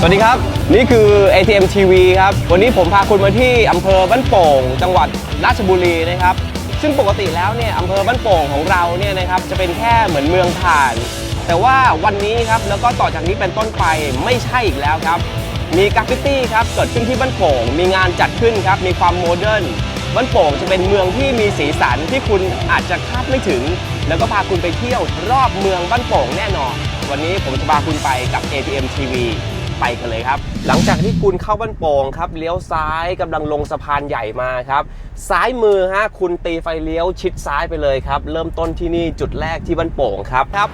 สวัสดีครับ นี่คือ ATM TV ครับ วันนี้ผมพาคุณมาที่อำเภอบ้านโป่ง จังหวัดราชบุรีนะครับ ซึ่งปกติแล้วเนี่ยอำเภอบ้านโป่งของเราเนี่ยนะครับจะเป็นแค่เหมือนเมืองผ่าน แต่ว่าวันนี้ครับแล้วก็ต่อจากนี้เป็นต้นไปไม่ใช่อีกแล้วครับ มีกราฟฟิตี้ครับเกิดขึ้นที่บ้านโป่ง มีงานจัดขึ้นครับมีความโมเดิร์นบ้านโป่งจะเป็นเมืองที่มีสีสันที่คุณอาจจะคาดไม่ถึง แล้วก็พาคุณไปเที่ยวรอบเมืองบ้านโป่งแน่นอน วันนี้ผมจะพาคุณไปกับ ATM TV ไปกันเลยครับ หลังจากที่คุณเข้าบ้านโป่งครับเลี้ยวซ้ายกำลังลงสะพานใหญ่มาครับซ้ายมือฮะคุณตีไฟเลี้ยวชิดซ้ายไปเลยครับเริ่มต้นที่นี่จุดแรกที่บ้านโป่งครับครับ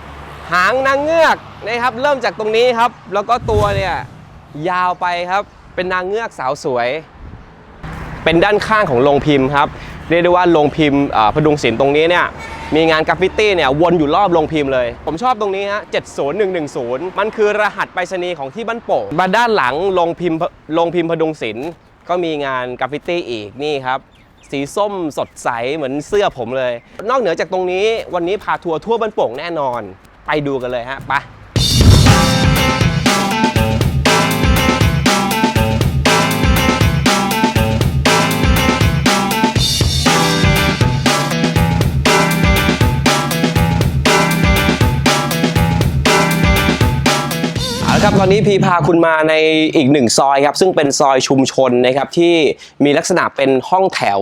หางนางเงือกนะครับเริ่มจากตรงนี้ครับ แล้วก็ตัวเนี่ยยาวไปครับเป็นนางเงือกสาวสวย เป็นด้านข้างของโรงพิมพ์ครับ เรียกได้ว่าโรงพิมพ์พดุงศิลป์ตรงนี้เนี่ยมีงานกราฟฟิตี้เนี่ยวนอยู่รอบโรงพิมพ์เลย ผมชอบตรงนี้ฮะ 70110 มันคือรหัสไปรษณีย์ของที่บ้านโป่งมาด้านหลังโรงพิมพ์โรงพิมพ์พดุงศิลป์ก็มีงานกราฟฟิตี้อีกนี่ครับ สีส้มสดใสเหมือนเสื้อผมเลย นอกเหนือจากตรงนี้วันนี้พาทัวร์ทั่วบ้านโป่งแน่นอน ไปดูกันเลยฮะไป ครับตอนนี้พีพาคุณมาในอีกหนึ่งซอยครับซึ่งเป็นซอยชุมชนนะครับที่มีลักษณะเป็นห้องแถว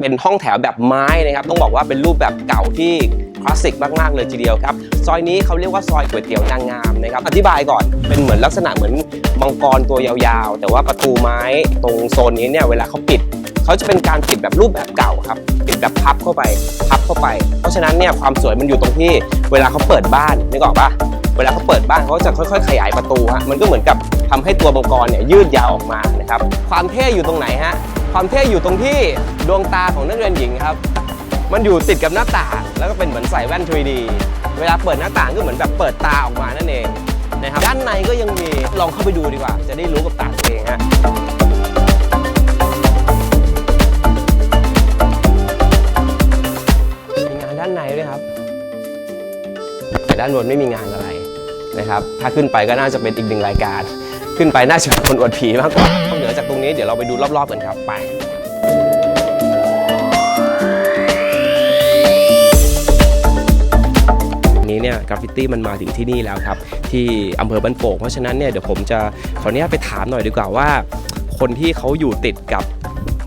เป็นห้องแถวแบบไม้นะครับต้องบอกว่าเป็นรูปแบบเก่าที่คลาสสิกมากๆเลยทีเดียวครับซอยนี้เขาเรียกว่าซอยก๋วยเตี๋ยวนางงามนะครับอธิบายก่อนเป็นเหมือนลักษณะเหมือนมังกรตัวยาวๆ แต่ว่าประตูไม้ตรงโซนนี้เนี่ยเวลาเขาปิดเขาจะเป็นการปิดแบบรูปแบบเก่าครับปิดแบบพับเข้าไปพับเข้าไป เพราะฉะนั้นเนี่ยความสวยมันอยู่ตรงที่เวลาเขาเปิดบ้านนึกออกปะ เวลาเขาเปิดบ้านเขาจะค่อยๆ ขยายประตูฮะมันก็เหมือนกับทำให้ตัวมังกรเนี่ยยืดยาวออกมานะครับความเท่อยู่ตรงไหนฮะความเท่อยู่ตรงที่ดวงตาของนักเรียนหญิงครับมันอยู่ติดกับหน้าต่าง แล้วก็เป็นเหมือนใส่แว่น 3D เวลาเปิดหน้าต่างก็เหมือนแบบเปิดตาออกมานั่นเองนะครับด้านในก็ยังมีลองเข้าไปดูดีกว่า จะได้รู้กับตาตัวเองฮะมีงานด้านในด้วยครับ แต่ด้านบนไม่มีงานอะไร นะครับ ถ้าขึ้นไปก็น่าจะเป็นอีกหนึ่งรายการ ขึ้นไปน่าจะเป็นคนอวดผีมากกว่านอกเหนือจากตรงนี้เดี๋ยวเราไปดูรอบๆกันครับไปนี้เนี่ยกราฟฟิตี้มันมาถึงที่นี่แล้วครับ ที่อำเภอบ้านโป่งเพราะฉะนั้นเนี่ยเดี๋ยวผมจะขออนุญาตไปถามหน่อยดีกว่าว่า คนที่เขาอยู่ติดกับ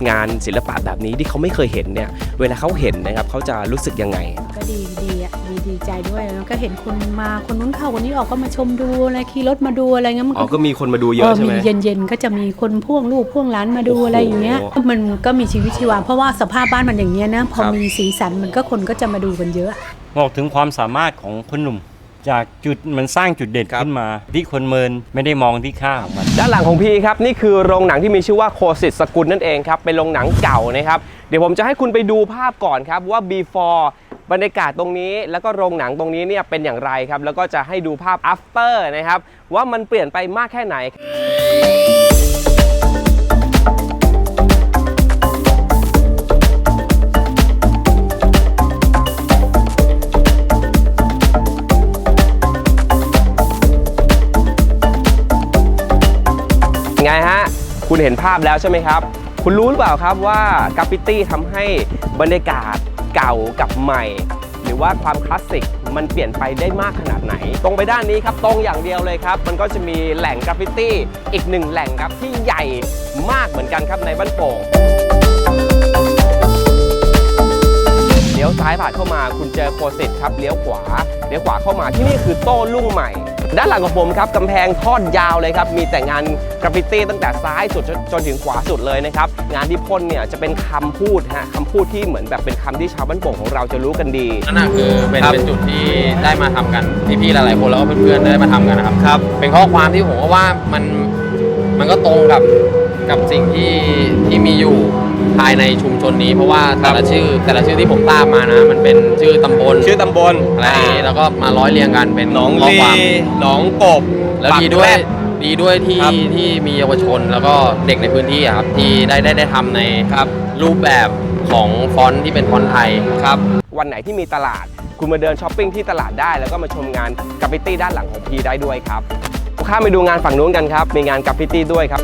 งานศิลปะแบบนี้ที่เขาไม่เคยเห็นเนี่ยเวลาเขาเห็นนะครับเขาจะรู้สึกยังไง ก็ดีดีอะดีดีใจด้วยแล้วก็เห็นคนมาคนนู้นเข้าคนนี้ออกก็มาชมดูอะไรขี่รถมาดูอะไรเงี้ยมันอ๋อก็มีคนมาดูเยอะใช่ไหมมีเย็นๆก็จะมีคนพ่วงลูกพ่วงหลานมาดูโอ้โหอะไรอย่างเงี้ยมันก็มีชีวิตชีวาเพราะว่าสภาพบ้านมันอย่างเงี้ยนะพอครับมีสีสันมันก็คนก็จะมาดูกันเยอะ บอกถึงความสามารถของคนหนุ่ม จากจุดมันสร้างจุดเด่นครับ ขึ้นมา ที่คนเมินไม่ได้มองที่ค่าของมัน ด้านหลังของพี่ครับนี่คือโรงหนังที่มีชื่อว่าโคสิตสกุลนั่นเองครับเป็นโรงหนังเก่านะครับเดี๋ยวผมจะให้คุณไปดูภาพก่อนครับว่า before บรรยากาศตรงนี้ แล้วก็โรงหนังตรงนี้เนี่ยเป็นอย่างไรครับแล้วก็จะให้ดูภาพ after นะครับว่ามันเปลี่ยนไปมากแค่ไหนไงฮะ คุณเห็นภาพแล้วใช่ไหมครับ คุณรู้หรือเปล่าครับว่ากราฟฟิตี้ทำให้บรรยากาศเก่ากับใหม่ หรือว่าความคลาสสิกมันเปลี่ยนไปได้มากขนาดไหน ตรงไปด้านนี้ครับตรงอย่างเดียวเลยครับ มันก็จะมีแหล่งกราฟฟิตี้อีกหนึ่งแหล่งครับที่ใหญ่มากเหมือนกันครับในบ้านโป่งเลี้ยวซ้ายผ่านเข้ามาคุณเจอโคสิตครับเลี้ยวขวาเลี้ยวขวาเข้ามาที่นี่คือโต้รุ่งใหม่ ด้านหลังของผมครับกำแพงทอดยาวเลยครับ มีแต่งานกราฟฟิตี้ตั้งแต่ซ้ายสุดจนจนถึงขวาสุดเลยนะครับ งานที่พ่นเนี่ยจะเป็นคำพูดฮะคำพูดที่เหมือนแบบเป็นคำที่ชาวบ้านโป่งของเราจะรู้กันดีนั่นน่ะคือเป็นครับเป็นจุดที่ได้มาทำกันพี่ๆหลายๆคนแล้วก็เพื่อนๆได้มาทำกันนะครับครับ เป็นข้อความที่ผมก็ว่ามันมันก็ตรงกับกับสิ่งที่ที่มีอยู่ ภายในชุมชนนี้เพราะว่าแต่ละชื่อแต่ละชื่อที่ผมทราบมานะ มันเป็นชื่อตำบลชื่อตำบลอะไรแล้วก็มาร้อยเรียงกันเป็นหนองข้อลีความ หนองกบแล้วปากดีด้วยแรด ดีด้วยที่ครับที่มีเยาวชนแล้วก็เด็กในพื้นที่อะครับที่ได้ได้ได้ทำในครับ รูปแบบของฟอนต์ที่เป็นฟอนต์ไทย ครับ วันไหนที่มีตลาด คุณมาเดินช้อปปิ้งที่ตลาดได้ แล้วก็มาชมงานกราฟฟิตี้ด้านหลังของพีได้ด้วยครับข้ามไปดูงานฝั่งนู้นกันครับ มีงานกราฟฟิตี้ด้วยครับ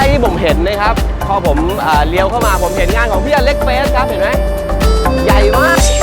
รกที่ผมเห็นนะครับ พอผมอ่าเลี้ยวเข้ามาผมเห็นงานของพี่อเล็กเฟสครับเห็นไหมใหญ่มาก